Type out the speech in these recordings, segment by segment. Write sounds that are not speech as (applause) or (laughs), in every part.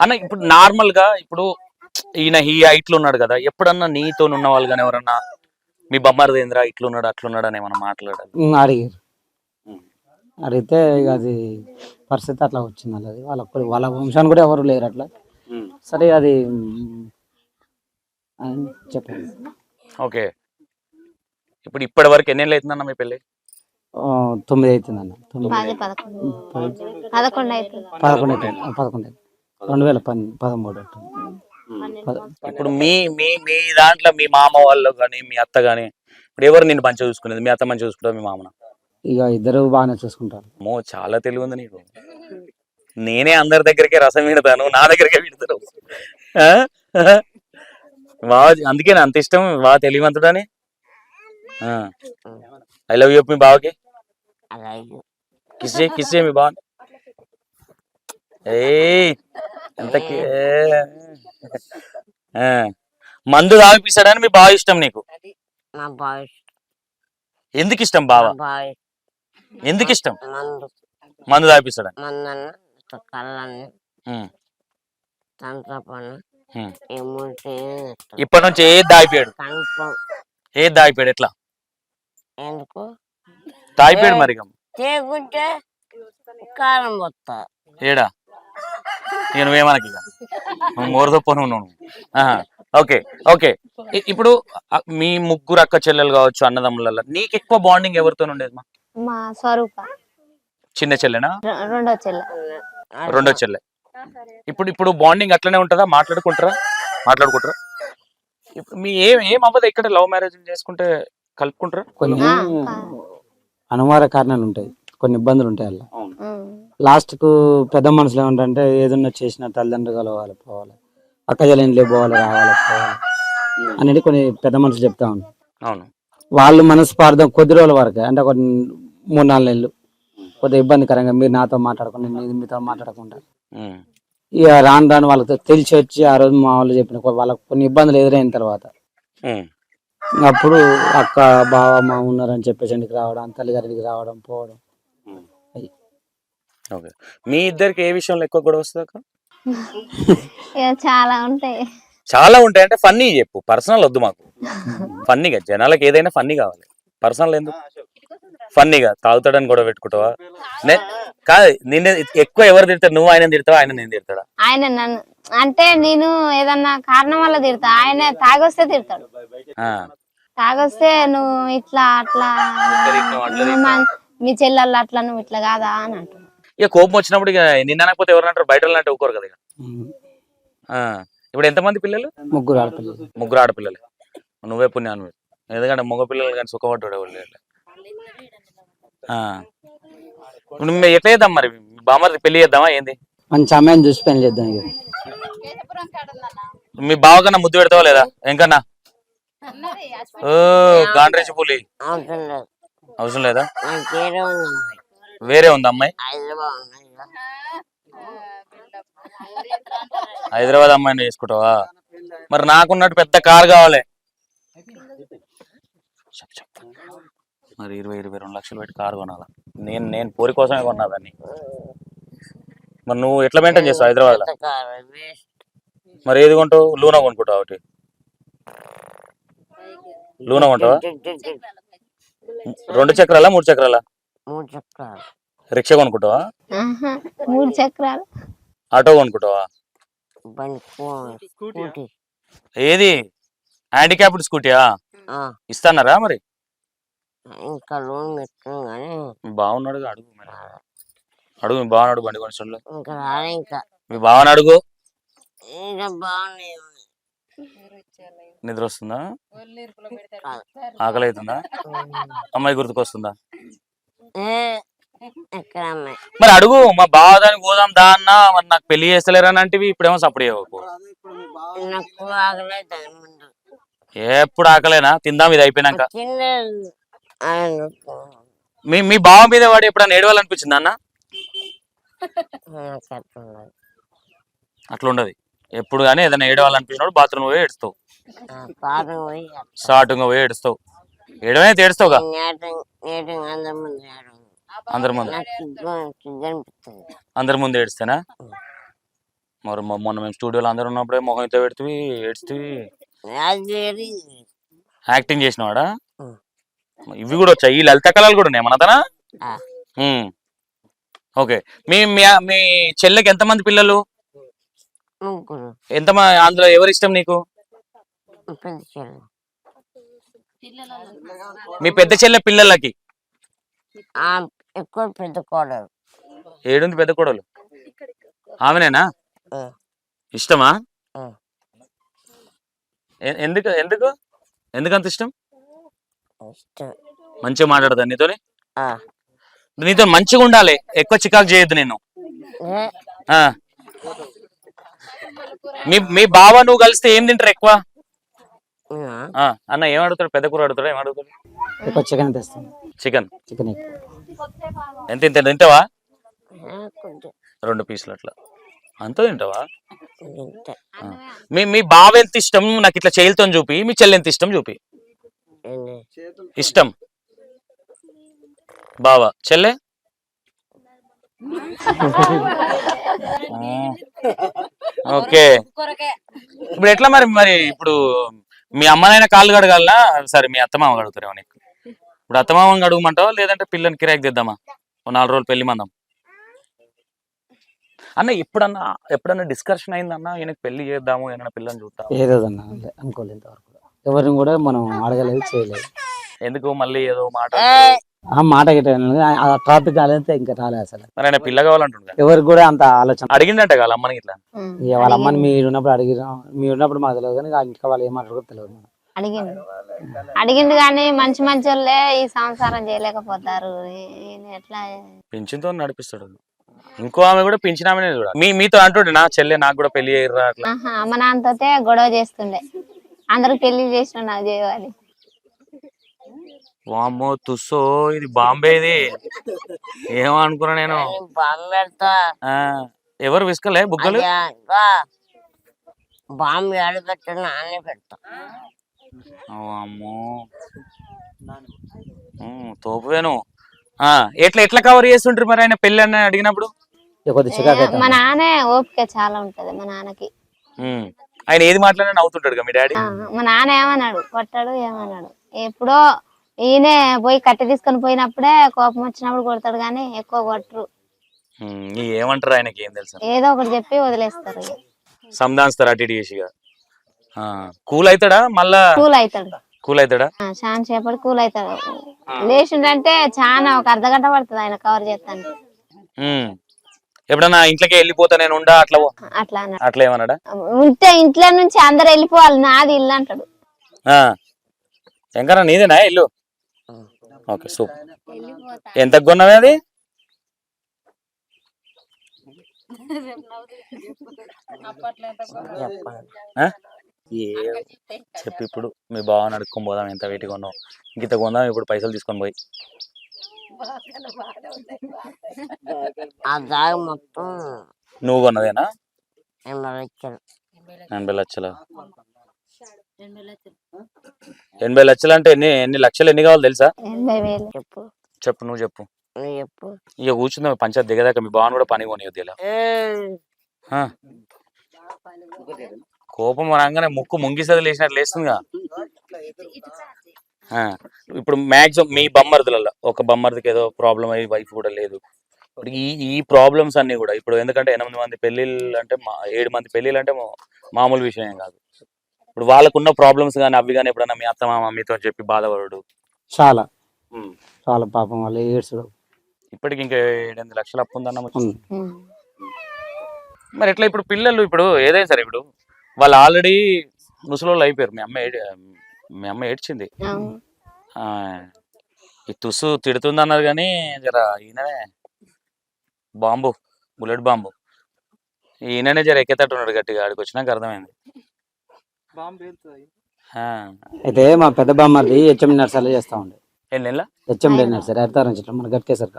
అన్న ఇప్పుడు నార్మల్గా ఇప్పుడు ఈయన ఈ హైట్లో ఉన్నాడు కదా ఎప్పుడన్నా నీతో ఉన్న వాళ్ళు కానీ ఎవరన్నా మీ బొమ్మరదేంద్ర ఇట్లున్నాడు అట్లున్నాడు అని ఏమన్నా మాట్లాడాలి అడిగారు. అడిగితే ఇక అది పరిస్థితి అట్లా వచ్చింది అలా అది వాళ్ళ వాళ్ళ వంశాన్ని కూడా ఎవరు లేరు అట్లా. సరే అది చెప్పాను ఓకే. ఇప్పుడు ఇప్పటి వరకు ఎన్ని ఏళ్ళు అవుతుందన్న మీ పెళ్ళి? తొమ్మిది అవుతుంది అన్న తొమ్మిది పది పదకొండు. పదకొండు అవుతుంది పదకొండు అవుతుంది పదకొండు అవుతుంది రెండు వేల పన్ పదమూడు ఇప్పుడు మీ మీ మీ దాంట్లో మీ మామ వాళ్ళు కానీ మీ అత్త కానీ ఇప్పుడు ఎవరు నిన్ను మంచిగా చూసుకునేది? మీ అత్త మంచిగా చూసుకుంటుంది మీ మామన? ఇక ఇద్దరు బాగానే చూసుకుంటారు. మో చాలా తెలివి ఉంది నీకు. నేనే అందరి దగ్గరికి రసం విడతాను నా దగ్గరికే విడతాను ఆ? బాగా అందుకే నా అంత ఇష్టం బాగా తెలివివంతుడని. ఐ లవ్ యూ మీ బావకి. కిస్ చేయి కిస్ చేయి మీ బావ ఏయ్ ఎంత. మందు తాగిపిస్తాడని మీ బావ ఇష్టం నీకు? ఎందుకు ఇష్టం బావ? ఎందుకు ఇష్టం? మందు. ఏముంటే ఇప్పటి నుంచి ఏది దాగిపోయాడు ఏది దాగిపోయాడు ఎట్లా? ఎందుకు? తాగిపోయాడు మరి కారం ఏడా? ఇక నువ్వేమనకి ఇక. నువ్వు మోరదొప్ప నువ్వు ఓకే ఓకే. ఇప్పుడు మీ ముగ్గురు అక్క చెల్లెలు కావచ్చు అన్నదమ్ములలో నీకు ఎక్కువ బాండింగ్ ఎవరితో ఉండేది మా మా స్వరూప. చిన్న చెల్లెనా? రెండో చెల్లె. రెండో చెల్లె. ఇప్పుడు ఇప్పుడు బాండింగ్ అట్లనే ఉంటుందా? మాట్లాడుకుంటారా? మాట్లాడుకుంటారా? ఇప్పుడు మీ ఏం ఏం అవ్వదు? ఇక్కడ లవ్ మ్యారేజ్ చేసుకుంటే కలుపుకుంటారా? కొన్ని అనుమాన కారణాలు ఉంటాయి. కొన్ని ఇబ్బందులు ఉంటాయి అలా. లాస్ట్కు పెద్ద మనుషులు ఏమంటారంటే ఏదన్నా చేసిన తల్లిదండ్రులు కలవాలి పోవాలి అక్క చెల్లెండ్లే పోవాలి రావాలి పోవాలి అనేది కొన్ని పెద్ద మనుషులు చెప్తా ఉంటారు అవును వాళ్ళు మనస్పార్థం కొద్ది రోజుల వరకే అంటే ఒక మూడు నాలుగు నెలలు కొద్దిగా ఇబ్బందికరంగా మీరు నాతో మాట్లాడకుండా నేను మీతో మాట్లాడకుండా. ఇక రాను రాను వాళ్ళకి తెలిసి వచ్చి ఆ రోజు మా వాళ్ళు చెప్పిన కొ- వాళ్ళకి కొన్ని ఇబ్బందులు ఎదురైన తర్వాత. అప్పుడు అక్క బావ మా ఉన్నారని చెప్పేసి ఇంటికి రావడం తల్లిగారికి రావడం పోవడం ఓకే. మీ ఇద్దరికి ఏ విషయంలో ఎక్కువ గొడవ వస్తుంది అక్క? (laughs) ఇక చాలా ఉంటాయి. చాలా ఉంటాయి. అంటే ఫన్నీ చెప్పు. పర్సనల్ వద్దు మాకు. ఫన్నీగా. జనాలకు ఏదైనా ఫన్నీ కావాలి. పర్సనల్ ఎందుకు? ఫన్నీగా. తాగుతాడని గొడవ పెట్టుకుంటావా? నే- కాదు. నిన్ను ఎక్కువ ఎవరు తిడతారు? నువ్వు ఆయన తిడతావా? ఆయన నేను తిడతాడా? ఆయన నన్ను అంటే నేను ఏదన్నా కారణం వల్ల తిడతా. ఆయన తాగొస్తే తిడతాడు. ఆ, తాగొస్తే నువ్వు ఇట్లా అట్లా నువ్వు మా- మీ చెల్లెళ్ళు అట్లా నువ్వు ఇట్లా కాదా అని అంటున్నాడు ఇక కోపం వచ్చినప్పుడు ఇక నిన్న అనకపోతే ఎవరు అంటారు? బయట వాళ్ళు అంటే ఊరుకోరు కదా ఇక. ఇప్పుడు ఎంతమంది పిల్లలు? ముగ్గురు ఆడపిల్లలు. ముగ్గురు ఆడపిల్లలు. నువ్వే పుణ్యాన్ని ఎందుకంటే మగ పిల్లలు కానీ సుఖపడ్డాడు ఎట్లా చేద్దాం మరి? బామ్మది పెళ్ళి చేద్దామా? ఏంది? మంచి అమ్మాయిని చూసి పెళ్ళి చేద్దాం మీ బావ కన్నా ముద్దు పెడతావా లేదా? ఎంకన్నా ఓ గాండ్రేసి పులి. అవసరం లేదు. వేరే ఉంది అమ్మాయి? హైదరాబాద్ అమ్మాయిని చేసుకుంటావా మరి నాకున్నట్టు పెద్ద కార్ కావాలి. మరి ఇరవై ఇరవై రెండు లక్షలు పెట్టి కారు కొనాలా? నేను నేను పోరి కోసమే కొన్నా దాన్ని. మరి నువ్వు ఎట్లా మెయింటైన్ చేస్తావు హైదరాబాద్లో మరి ఏది కొంటావు? లూనా కొనుక్కుంటావు ఒకటి? లూనా కొంటావా? రెండు చక్రాలా మూడు చక్రాలా? మూడు చక్రాలు. రిక్షా కొనుక్కుంటావా? ఆహా, మూడు చక్రాలు. ఆటో కొనుక్కుంటావా? బండి స్కూటీ. ఏది? హ్యాండిక్యాప్డ్ స్కూటీయా? ఆ, ఇస్తానరా మరి? ఇంకా లోన్ కానీ బాగున్నాడు అడుగు మరి. అడుగు మీ అడుగు బండి ఇంకా రాలే ఇంకా. మీ బావని అడుగు. ఇంకా బాగున్నాయి నిద్ర వస్తుందా? ఆకలి అవుతుందా అమ్మాయి గుర్తుకొస్తుందా? మరి అడుగు మా బావ పోదాం దా అన్న మరి నాకు పెళ్ళి చేస్తలేరని అంటే ఇప్పుడేమో సప్పుడు చేయకు. ఎప్పుడు ఆకలేనా? తిందాం ఇది అయిపోయినాక. మీ మీ బావ మీద వాడు ఎప్పుడన్నా ఏడవాలనిపించింది అన్న? నాకు అట్లున్నది. అట్లా ఉండదు ఎప్పుడు కానీ ఏదైనా ఏడవాలనిపించినప్పుడు బాత్రూమ్ పోయి ఏడుస్తావు. స్టార్టింగ్ పోయి ఏడుస్తావు. నేట నేట అందరి ముందు. అందరి ముందు. ఏడుస్తేనా? మరి మొన్న మేము స్టూడియోలో అందరూ ఉన్నప్పుడే మొహం ఇంత పెడితే ఏడ్చివి అది యాక్టింగ్ చేసినవాడా. ఇవి కూడా వచ్చాయి. ఈ లలిత కళలు కూడా ఉన్నాయి మనతనా ఆ. ఓకే. మీ మీ చెల్లెకి ఎంతమంది పిల్లలు? ఎంత అందులో ఎవరి ఇష్టం నీకు మీ పెద్ద చెల్లె పిల్లలకి? ఆ ఎక్కువ పెద్ద కోడలు. ఏడుంది పెద్ద కొడలు? ఆమెనేనా. ఇష్టమా? ఎందుకు ఎందుకు? ఎందుకంత ఇష్టం? మంచిగా మాట్లాడదా నీతోని? ఆ. నీతో మంచిగా ఉండాలి. ఎక్కువ చికాకు చేయొద్దు నేను. మీ మీ బావ నువ్వు కలిస్తే ఏం తింటారు ఎక్కువ? అన్న ఏం అడుగుతాడు పెద్ద కూర అడుగుతాడు? ఏం అడుగుతాడు చికెన్ తెస్తాం చికెన్. చికెన్ ఎంత ఇంత తింటావా? రెండు పీసులు అట్లా. అంత తింటావా. మీ మీ బావ ఎంత ఇష్టం? నాకు ఇట్లా చేయిలతో చూపి. మీ చెల్లి ఎంత ఇష్టం చూపి? ఇష్టం. బావా. చెల్లె? (laughs) ఓకే. ఇప్పుడు ఎట్లా మరి మరి ఇప్పుడు మీ అమ్మనైనా కాళ్ళు కడగాలనా? సరే మీ అత్తమామ కడుగుతారేమో నీకు. ఇప్పుడు అత్తమామని అడుగుమంటావా లేదంటే పిల్లని కిరాకి తెద్దామా? ఓ నాలుగు రోజులు పెళ్ళి మందం. అన్న ఎప్పుడన్నా ఎప్పుడన్నా డిస్కషన్ అయిందన్నా? ఈయనకి పెళ్ళి చేద్దాము ఏమైనా పిల్లని చూద్దాం ఏదోదన్నా అంతే. అనుకోలేదు ఇంతవరకు ఎవరిని కూడా మనం అడగలేదు చేయలేదు. ఎందుకు మళ్ళీ ఏదో మాట ఆ మాట. ఆ టాపిక్ ఇంకా రాలేదు అసలు. మరి ఆయన పిల్ల కావాలంటుండ. ఎవరికి కూడా అంత ఆలోచన అడిగిందంట కదా అమ్మని ఇట్లా? ఇక వాళ్ళ అమ్మని మీరు ఉన్నప్పుడు అడిగిన మీరు ఉన్నప్పుడు మాకు తెలియదు కానీ ఇంట్లో వాళ్ళు ఏమంటారో తెలియదు మనకు. అడిగిండు. అడిగిండు కానీ మంచి మంచి వాళ్ళే ఈ సంసారం చేయలేకపోతారు. ఎట్లా పింఛన్తో నడిపిస్తాడు. ఇంకో ఆమె కూడా పింఛన్ ఆమెనే కూడా మీ మీతో అంటుండే నా చెల్లె నాకు కూడా పెళ్ళి అట్లా. అమ్మ నాన్నతోటే గొడవ చేస్తుండే. అందరికి పెళ్ళి చేసిన నాకు చేయవాలి. వామ్మో తుస్సో ఇది బాంబే ఇది ఏమో అనుకున్నా నేను ఆ, ఎవరు విసుకలే బుగ్గలు? బాంబు నాన్నే పెడతా. తోపువేను. ఆ, ఎట్లా ఎట్లా కవర్ చేస్తుంటారు మరి ఆయన పెళ్ళి అని అడిగినప్పుడు? ఇక కొద్ది చికాకు మా నాన్నే ఓపిక చాలా ఉంటది మా నాన్నకి. ఉమ్. ఆయన ఏది మాట్లాడినా నవ్వుతుంటాడు కదా మీ డాడీ? ఆ, మా నాన్న ఏమన్నాడు? కొట్టాడు ఏమన్నాడు? ఎప్పుడో ఈయనే పోయి కట్టె తీసుకొని పోయినప్పుడే కోపం వచ్చినప్పుడు కొడతాడు కానీ ఎక్కువ కొట్టరు. ఏమంటారు ఆయనకి? ఏం తెలుసా? ఏదో ఒకటి చెప్పి వదిలేస్తారు. సంధానిస్తారు అటు ఇటు చేసిగా కూల్ అవుతాడా మళ్ళా కూల్ అవుతాడు కూల్ అవుతాడా చాలా సేపటి కూల్ అవుతాడు లేచిండంటే చాలా ఒక అర్ధ గంట పడుతుంది ఆయన కవర్ చేస్తాను. ఎప్పుడన్నా ఇంట్లోకి వెళ్ళిపోతా నేను ఉండా? అట్లా అట్లా అట్లా ఏమన్నాడా? ఉంటే ఇంట్లో నుంచి అందరు వెళ్ళిపోవాలి నాది ఇల్లు అంటాడు. శంకర నీదేనా ఇల్లు? Okay super. ఎంత కొన్నావే అది? ఏ చెప్పు ఇప్పుడు మీ బావని అడుక్కొని పోదాం ఎంత వెయిట్ కొన్నావు ఇంత కొందాం ఇప్పుడు పైసలు తీసుకొని పోయి. ఆ దాగ మొత్తం నువ్వు కొన్నదేనా? ఎనభై లక్షలు. ఎనభై లక్షలు? ఎనభై లక్షలు. అంటే ఎన్ని ఎన్ని లక్షలు ఎన్ని కావాలి తెలుసా? చెప్పు. చెప్పు నువ్వు చెప్పు. ఇక కూర్చుందాం పంచాయత్ దిగదాకా మీ బావని కూడా పని కొనియొద్దు ఇలా. కోపం రాగానే ముక్కు ముంగిసది లేచినట్లు లేస్తుందిగా. ఇప్పుడు మాక్సిమం మీ బొమ్మర్దులలో ఒక బొమ్మర్దికి ఏదో ప్రాబ్లం అయ్యి వైఫ్ కూడా లేదు. ఇప్పుడు ఈ ఈ ప్రాబ్లమ్స్ అన్ని కూడా ఇప్పుడు ఎందుకంటే ఎనిమిది మంది పెళ్ళిళ్ళు అంటే మా ఏడు మంది పెళ్ళిళ్ళు అంటే మామూలు విషయం కాదు. ఇప్పుడు వాళ్ళకున్న ప్రాబ్లమ్స్ కానీ అవి కానీ ఎప్పుడన్నా మీ అత్త మామ మీతో చెప్పి బాధపడు చాలా. చాలా పాపం వాళ్ళు ఏడ్చుడు ఇప్పటికి ఇంకా ఏడెనిమిది లక్షలు అప్పు ఉందన్న. మరి ఎట్లా ఇప్పుడు పిల్లలు ఇప్పుడు ఏదైనా సరే ఇప్పుడు వాళ్ళు ఆల్రెడీ ముసలోళ్ళు అయిపోయారు. మీ అమ్మ మీ అమ్మ ఏడ్చింది. ఈ తుస్సు తిడుతుంది అన్నారు కానీ జర ఈయననే బాంబు బుల్లెట్ బాంబు. ఈయననే జర ఎక్కేటట్టున్నాడు గట్టిగా ఆడికి వచ్చినాక అర్థమైంది. అయితే మా పెద్ద బామ్మది హెచ్ఎం నర్సరీ చేస్తా ఉండే. ఎన్ని నెలల హెచ్ఎం నర్సరీ అడతారం చెట్లు మన గట్కేసారు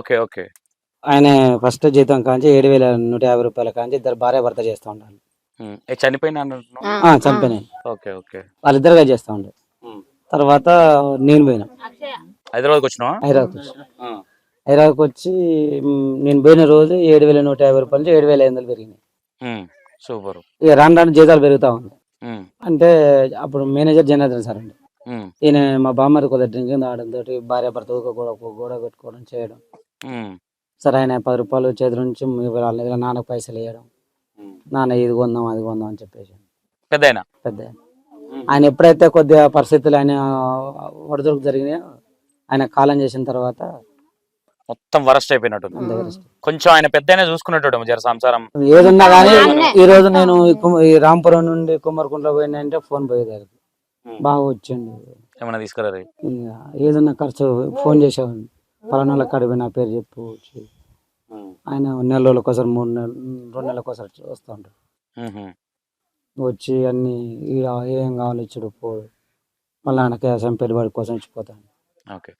ఓకే ఓకే. ఆయన ఫస్ట్ జీతం కాంచి ఏడు వేల నూట యాభై రూపాయల కాంచి ఇద్దరు భార్య భర్త చేస్తా ఉండాలి. చనిపోయినా చంపినాయి ఓకే ఓకే. వాళ్ళిద్దరుగా చేస్తా ఉండే. తర్వాత నేను పోయినా. హైదరాబాద్కి వచ్చినావా? హైదరాబాద్ హైదరాబాద్కి వచ్చి నేను పోయిన రోజు ఏడు వేల నూట యాభై రూపాయల నుంచి ఏడు వేల ఐదు వందలు పెరిగినాయి. సూపర్. ఇక రాను రాను జీతాలు పెరుగుతా ఉంది అంటే అప్పుడు మేనేజర్ జనార్దన్ సార్ అండి. ఈయన మా బామ్మది కొద్దిగా డ్రింకింగ్ తాగడంతో భార్య భర్త గోడ గోడ పెట్టుకోవడం చేయడం. సరే ఆయన పది రూపాయలు చేతి నుంచి వాళ్ళ నాన్నకు పైసలు వేయడం. నాన్న ఇది కొందాం అది కొందాం అని చెప్పేసి. పెద్ద ఆయన. పెద్ద ఆయన. ఆయన ఎప్పుడైతే కొద్దిగా పరిస్థితులు ఆయన ఒడిదొడుకు జరిగినాయో ఆయన కాలం చేసిన తర్వాత మొత్తం వరస్ట్ దగ్గర కొంచెం ఆయన పెద్ద చూసుకునేటోడు జర సంసారం. ఏదున్నా కానీ. ఈ రోజు నేను రాంపురం నుండి కుమ్మరికుంట్లో పోయినా అంటే ఫోన్ పోయేది ఆయనకి. బాగా వచ్చిండు. ఏమైనా తీసుకురారు? ఏదన్నా ఖర్చు ఫోన్ చేసేవాడిని. పలానా కడిపి నా పేరు చెప్పు వచ్చి. ఆయన నెల ఒకసారి మూడు నెలలు రెండు నెలలకు ఒకసారి వస్తూ ఉంటాడు. వచ్చి అన్ని ఏం కావాలి ఇచ్చుడు పోడు మళ్ళీ ఆయన కేసం పెట్టుబడి కోసం ఇచ్చిపోతాను. ఓకే.